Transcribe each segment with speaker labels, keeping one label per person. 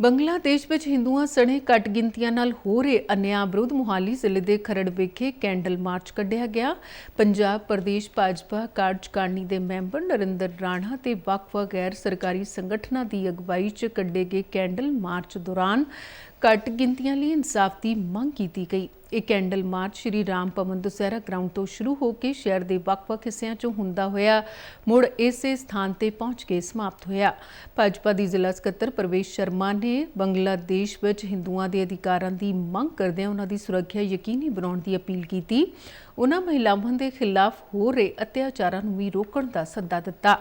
Speaker 1: ਬੰਗਲਾਦੇਸ਼ ਵਿੱਚ ਹਿੰਦੂਆਂ ਸਣੇ ਘੱਟ ਗਿਣਤੀਆਂ ਨਾਲ ਹੋ ਰਹੇ ਅਨਿਆਂ ਵਿਰੁੱਧ ਮੁਹਾਲੀ ਜ਼ਿਲ੍ਹੇ ਦੇ ਖਰੜ ਵਿਖੇ ਕੈਂਡਲ ਮਾਰਚ ਕੱਢਿਆ ਗਿਆ। ਪੰਜਾਬ ਪ੍ਰਦੇਸ਼ ਭਾਜਪਾ ਕਾਰਜਕਾਰਨੀ ਦੇ ਮੈਂਬਰ ਨਰਿੰਦਰ ਰਾਣਾ ਤੇ ਵੱਖ-ਵੱਖ ਗੈਰ ਸਰਕਾਰੀ ਸੰਗਠਨਾਂ ਦੀ ਅਗਵਾਈ 'ਚ ਕੱਢੇ ਗਏ ਕੈਂਡਲ ਮਾਰਚ ਦੌਰਾਨ ਘੱਟ ਗਿਣਤੀਆਂ ਲਈ ਇਨਸਾਫ ਦੀ ਮੰਗ ਕੀਤੀ ਗਈ। ਇਹ candle march Shri Ram Bhavan Dussehra ground ਤੋਂ ਸ਼ੁਰੂ ਹੋ ਕੇ ਸ਼ਹਿਰ ਦੇ ਵੱਖ-ਵੱਖ ਹਿੱਸਿਆਂ 'ਚੋਂ ਹੁੰਦਾ ਹੋਇਆ, ਮੁੜ ਇਸੇ ਸਥਾਨ ਤੇ ਪਹੁੰਚ ਕੇ ਸਮਾਪਤ ਹੋਇਆ। ਭਾਜਪਾ ਦੀ ਜ਼ਿਲ੍ਹਾ ਸਕੱਤਰ ਪ੍ਰਵੇਸ਼ ਸ਼ਰਮਾ ਨੇ ਬੰਗਲਾਦੇਸ਼ ਵਿੱਚ ਹਿੰਦੂਆਂ ਦੇ ਅਧਿਕਾਰਾਂ ਦੀ ਮੰਗ ਕਰਦਿਆਂ ਉਹਨਾਂ ਦੀ ਸੁਰੱਖਿਆ ਯਕੀਨੀ ਬਣਾਉਣ ਦੀ ਅਪੀਲ ਕੀਤੀ। ਉਹਨਾਂ ਮਹਿਲਾਵਾਂ ਦੇ ਖਿਲਾਫ ਹੋ ਰਹੇ ਅਤਿਆਚਾਰਾਂ ਨੂੰ ਵੀ ਰੋਕਣ ਦਾ ਸੱਦਾ ਦਿੱਤਾ।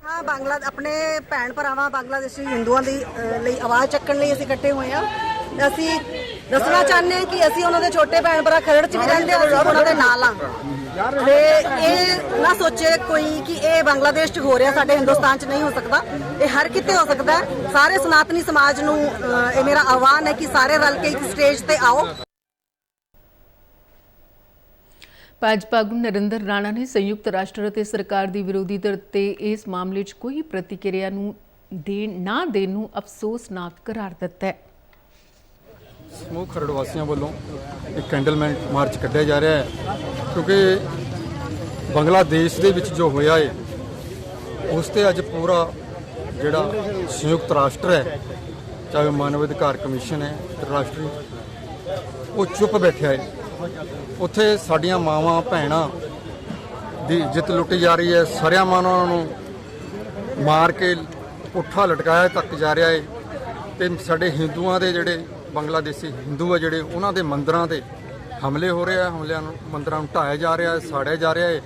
Speaker 2: ਹਾਂ, ਬਾਂਗਲਾ ਆਪਣੇ ਭੈਣ ਭਰਾਵਾਂ ਬੰਗਲਾਦੇਸ਼ੀ ਹਿੰਦੂਆਂ ਦੀ ਲਈ ਆਵਾਜ਼ ਚੱਕਣ ਲਈ ਅਸੀਂ ਇਕੱਠੇ ਹੋਏ ਆ ਅਸੀਂ ਦੱਸਣਾ ਚਾਹੁੰਦੇ ਹਾਂ ਕਿ ਅਸੀਂ ਉਹਨਾਂ ਦੇ ਛੋਟੇ ਭੈਣ ਭਰਾ ਖਰੜ ਚ ਵੀ ਰਹਿੰਦੇ ਹਾਂ, ਅਸੀਂ ਉਹਨਾਂ ਦੇ ਨਾਲ ਆ ਤੇ ਇਹ ਨਾ ਸੋਚੇ ਕੋਈ ਕਿ ਇਹ ਬੰਗਲਾਦੇਸ਼ ਚ ਹੋ ਰਿਹਾ, ਸਾਡੇ ਹਿੰਦੁਸਤਾਨ ਚ ਨਹੀਂ ਹੋ ਸਕਦਾ। ਇਹ ਹਰ ਕਿਤੇ ਹੋ ਸਕਦਾ ਸਾਰੇ ਸਨਾਤਨੀ ਸਮਾਜ ਨੂੰ ਇਹ ਮੇਰਾ ਆਹਵਾਨ ਹੈ ਕਿ ਸਾਰੇ ਰਲ ਕੇ ਇੱਕ ਸਟੇਜ ਤੇ ਆਓ।
Speaker 1: ਭਾਜਪਾ ਆਗੂ ਨਰਿੰਦਰ ਰਾਣਾ ਨੇ ਸੰਯੁਕਤ ਰਾਸ਼ਟਰ ਅਤੇ ਸਰਕਾਰ ਦੀ ਵਿਰੋਧੀ ਧਿਰ ਤੇ ਇਸ ਮਾਮਲੇ 'ਚ ਕੋਈ ਪ੍ਰਤੀਕਿਰਿਆ ਨੂੰ ਦੇਣ ਨਾ ਦੇਣ ਨੂੰ ਅਫਸੋਸਨਾਕ ਕਰਾਰ ਦਿੱਤਾ ਹੈ।
Speaker 3: ਸਮੂਹ ਖਰੜ ਵਾਸੀਆਂ ਵੱਲੋਂ ਇੱਕ ਕੈਂਡਲਮੈਂਟ ਮਾਰਚ ਕੱਢਿਆ ਜਾ ਰਿਹਾ ਹੈ। ਕਿਉਂਕਿ ਬੰਗਲਾਦੇਸ਼ ਦੇ ਵਿੱਚ ਜੋ ਹੋਇਆ ਹੈ, ਉਸ ਤੇ ਅੱਜ ਪੂਰਾ ਜਿਹੜਾ ਸੰਯੁਕਤ ਰਾਸ਼ਟਰ ਹੈ, ਚਾਹੇ ਮਾਨਵ ਅਧਿਕਾਰ ਕਮਿਸ਼ਨ ਹੈ ਰਾਸ਼ਟਰੀ ਉਹ ਚੁੱਪ ਬੈਠਿਆ ਹੈ। ਉੱਥੇ ਸਾਡੀਆਂ ਮਾਵਾਂ, ਭੈਣਾਂ ਦੀ ਜਿੱਤ ਲੁੱਟੀ ਜਾ ਰਹੀ ਹੈ। ਸਰਿਆਂ ਉਹਨਾਂ ਨੂੰ ਮਾਰ ਕੇ ਪੁੱਠਾ ਲਟਕਾਇਆ ਤੱਕ ਜਾ ਰਿਹਾ ਹੈ ਤੇ ਸਾਡੇ ਹਿੰਦੂਆਂ ਦੇ ਜਿਹੜੇ ਬੰਗਲਾਦੇਸ਼ੀ ਹਿੰਦੂ ਆ ਜਿਹੜੇ, ਉਹਨਾਂ ਦੇ ਮੰਦਰਾਂ ਤੇ ਹਮਲੇ ਹੋ ਰਹੇ ਆ, ਹਮਲਿਆਂ ਨੂੰ ਮੰਦਰਾਂ ਨੂੰ ਢਾਇਆ ਜਾ ਰਿਹਾ ਹੈ, ਸਾੜਿਆ ਜਾ ਰਿਹਾ ਹੈ।